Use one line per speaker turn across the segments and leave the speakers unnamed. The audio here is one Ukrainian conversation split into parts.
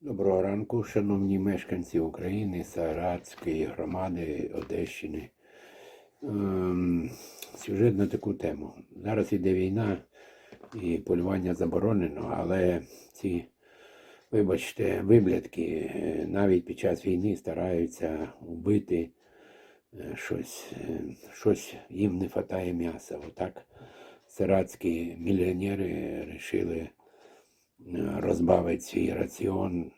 Доброго ранку, шановні мешканці України, Саратської громади, Одещини. Ем, сюжет на таку тему. Зараз іде війна і полювання заборонено, але ці, вибачте, виблядки е, навіть під час війни стараються вбити е, щось, е, щось їм не вистачає м'яса. Отак саратські мільйонери вирішили розбавить свій раціон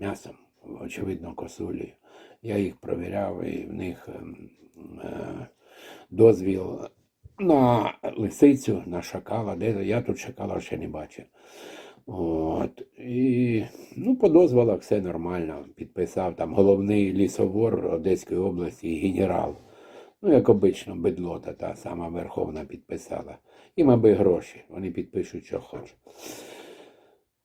м'ясом, очевидно, косулею. Я їх провіряв, і в них ем, е, дозвіл на лисицю, на шакала. Де я тут шакала ще не бачив. От. І ну, по дозволах все нормально. Підписав там головний лісовор Одеської області, генерал. Ну, як обично, бедлота, та сама Верховна підписала. Їм аби гроші, вони підпишуть, що хочуть.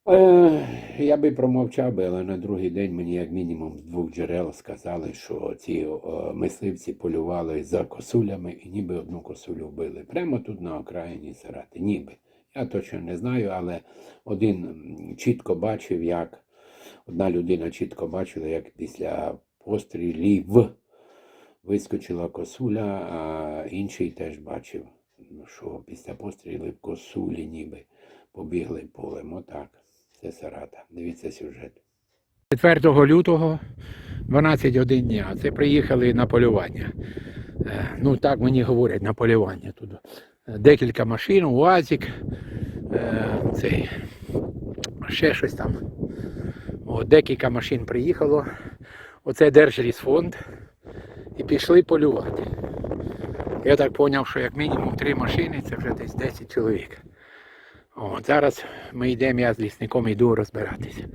Е, я би промовчав би, але на другий день мені як мінімум з двох джерел сказали, що ці е, мисливці полювали за косулями і ніби одну косулю вбили. Прямо тут на окраїні Сарати. Ніби. Я точно не знаю, але один чітко бачив, як одна людина чітко бачила, як після пострілів вискочила косуля, а інший теж бачив, що після пострілів косулі ніби побігли полем. Отак. Це Сарата. Дивіться сюжет. 4 лютого 12 годин дня. Це приїхали на полювання. Е, Ну так мені говорять на полювання тут. Е, Декілька машин, УАЗик, е, цей, ще щось там. О, декілька машин приїхало. Оце Держлісфонд. І пішли полювати. Я так зрозумів, що як мінімум три машини, це вже десь 10 чоловік. О, зараз ми йдемо, я з лісником йду розбиратися.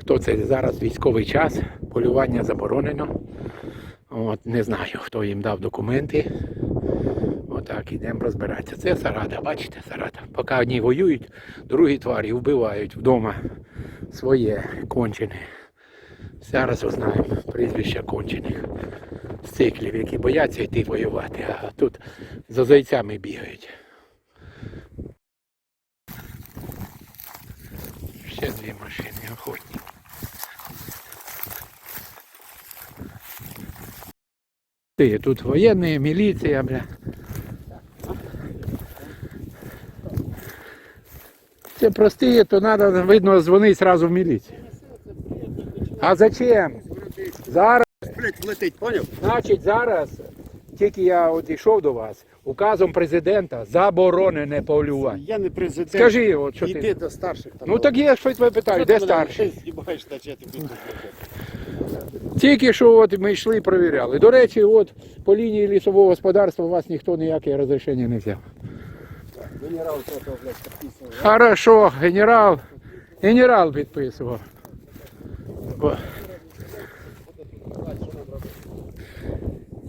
Хто це зараз військовий час, полювання заборонено. От, не знаю, хто їм дав документи. Отак, йдемо розбиратися. Це Сарата, бачите, Сарата. Поки одні воюють, другі тварі вбивають вдома своє кончене. Зараз узнаємо прізвища кончених циклів, які бояться йти воювати, а тут за зайцями бігають. Ще дві машини охотні. Ти, тут воєнні, міліція, бля. Це прості, то треба, видно, дзвонити одразу в міліцію. А зачем? Зараз,
Блять, летить, поняв?
значить, зараз, тільки я от йшов до вас, указом президента заборонене полювання.
Я не президент.
Скажи, от що
Іди
ти.
до старших. Там,
Ну так я що тебе питаю, де старший?
Знімаєш, значить я тобі тут.
Тільки що от ми йшли і перевіряли. До речі, от по лінії лісового господарства у вас ніхто ніяке розрішення не взяв.
Генерал того, блядь, підписував.
Хорошо, генерал. Генерал підписував. Бо-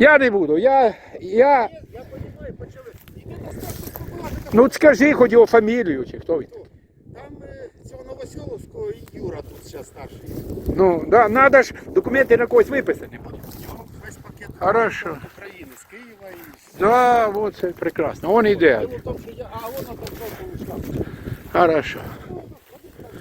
Я не буду. Я. я...
Я розумію, почали. Іди.
Ну от скажи хоч його фамілію, чи хто він.
Там е, цього Новоселовського і Юра тут зараз старший.
Ну, да, надо ж документи на когось виписані.
У нього весь пакет
Хорошо.
з України, з Києва і з...
Да, вот це прекрасно. Он іде.
Дело в тому, що я, а вона там знову ушла.
Хорошо.